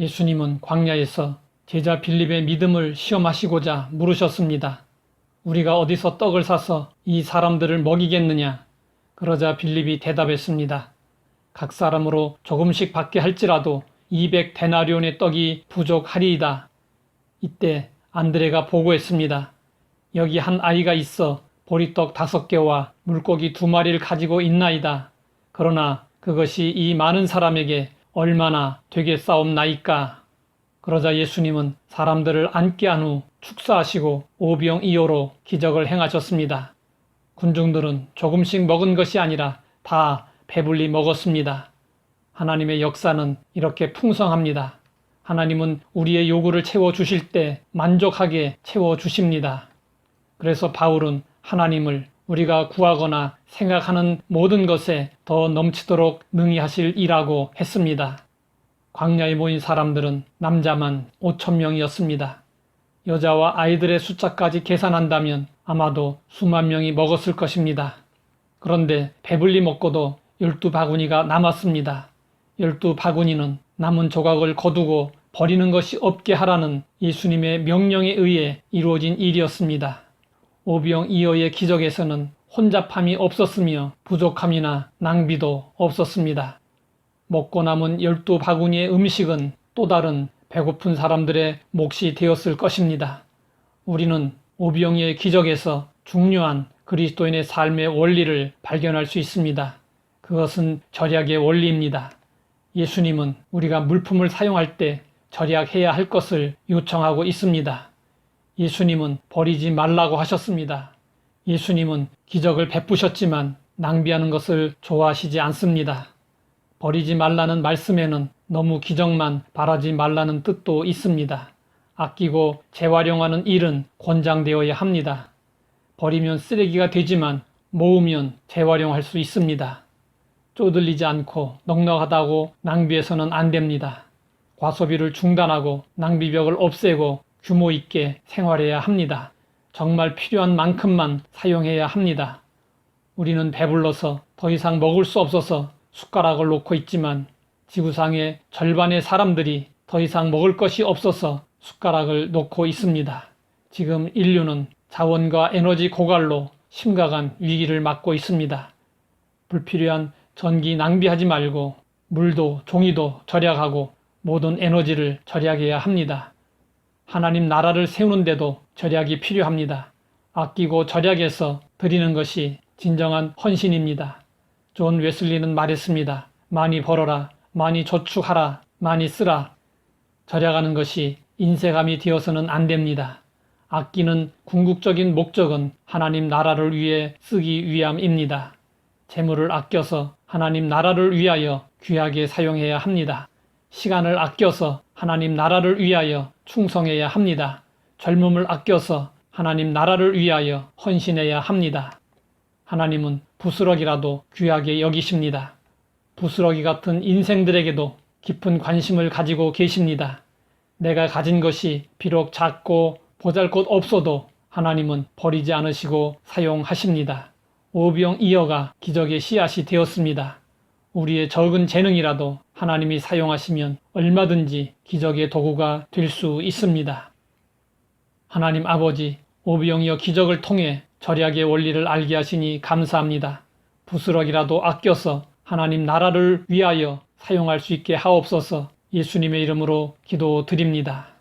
예수님은 광야에서 제자 빌립의 믿음을 시험하시고자 물으셨습니다. 우리가 어디서 떡을 사서 이 사람들을 먹이겠느냐? 그러자 빌립이 대답했습니다. 각 사람으로 조금씩 받게 할지라도 200 데나리온의 떡이 부족하리이다. 이때 안드레가 보고했습니다. 여기 한 아이가 있어 보리떡 다섯 개와 물고기 두 마리를 가지고 있나이다. 그러나 그것이 이 많은 사람에게 얼마나 되겠사옵나이까. 그러자 예수님은 사람들을 앉게 한 후 축사하시고 오병이어로 기적을 행하셨습니다. 군중들은 조금씩 먹은 것이 아니라 다 배불리 먹었습니다. 하나님의 역사는 이렇게 풍성합니다. 하나님은 우리의 요구를 채워 주실 때 만족하게 채워 주십니다. 그래서 바울은 하나님을 우리가 구하거나 생각하는 모든 것에 더 넘치도록 능히 하실 이라고 했습니다. 광야에 모인 사람들은 남자만 5천 명이었습니다. 여자와 아이들의 숫자까지 계산한다면 아마도 수만 명이 먹었을 것입니다. 그런데 배불리 먹고도 열두 바구니가 남았습니다. 열두 바구니는 남은 조각을 거두고 버리는 것이 없게 하라는 예수님의 명령에 의해 이루어진 일이었습니다. 오병 이어의 기적에서는 혼잡함이 없었으며 부족함이나 낭비도 없었습니다. 먹고 남은 열두 바구니의 음식은 또 다른 배고픈 사람들의 몫이 되었을 것입니다. 우리는 오병이의 기적에서 중요한 그리스도인의 삶의 원리를 발견할 수 있습니다. 그것은 절약의 원리입니다. 예수님은 우리가 물품을 사용할 때 절약해야 할 것을 요청하고 있습니다. 예수님은 버리지 말라고 하셨습니다. 예수님은 기적을 베푸셨지만 낭비하는 것을 좋아하시지 않습니다. 버리지 말라는 말씀에는 너무 기적만 바라지 말라는 뜻도 있습니다. 아끼고 재활용하는 일은 권장되어야 합니다. 버리면 쓰레기가 되지만 모으면 재활용할 수 있습니다. 쪼들리지 않고 넉넉하다고 낭비해서는 안 됩니다. 과소비를 중단하고 낭비벽을 없애고 규모 있게 생활해야 합니다. 정말 필요한 만큼만 사용해야 합니다. 우리는 배불러서 더 이상 먹을 수 없어서 숟가락을 놓고 있지만 지구상의 절반의 사람들이 더 이상 먹을 것이 없어서 숟가락을 놓고 있습니다. 지금 인류는 자원과 에너지 고갈로 심각한 위기를 맞고 있습니다. 불필요한 전기 낭비하지 말고 물도 종이도 절약하고 모든 에너지를 절약해야 합니다. 하나님 나라를 세우는데도 절약이 필요합니다. 아끼고 절약해서 드리는 것이 진정한 헌신입니다. 존 웨슬리는 말했습니다. 많이 벌어라, 많이 저축하라, 많이 쓰라. 절약하는 것이 인쇄감이 되어서는 안 됩니다. 아끼는 궁극적인 목적은 하나님 나라를 위해 쓰기 위함입니다. 재물을 아껴서 하나님 나라를 위하여 귀하게 사용해야 합니다. 시간을 아껴서 하나님 나라를 위하여 충성해야 합니다. 젊음을 아껴서 하나님 나라를 위하여 헌신해야 합니다. 하나님은 부스러기라도 귀하게 여기십니다. 부스러기 같은 인생들에게도 깊은 관심을 가지고 계십니다. 내가 가진 것이 비록 작고 보잘 것 없어도 하나님은 버리지 않으시고 사용하십니다. 오병이어가 기적의 씨앗이 되었습니다. 우리의 적은 재능이라도 하나님이 사용하시면 얼마든지 기적의 도구가 될 수 있습니다. 하나님 아버지, 오병이어 기적을 통해 절약의 원리를 알게 하시니 감사합니다. 부스럭이라도 아껴서 하나님 나라를 위하여 사용할 수 있게 하옵소서 예수님의 이름으로 기도드립니다.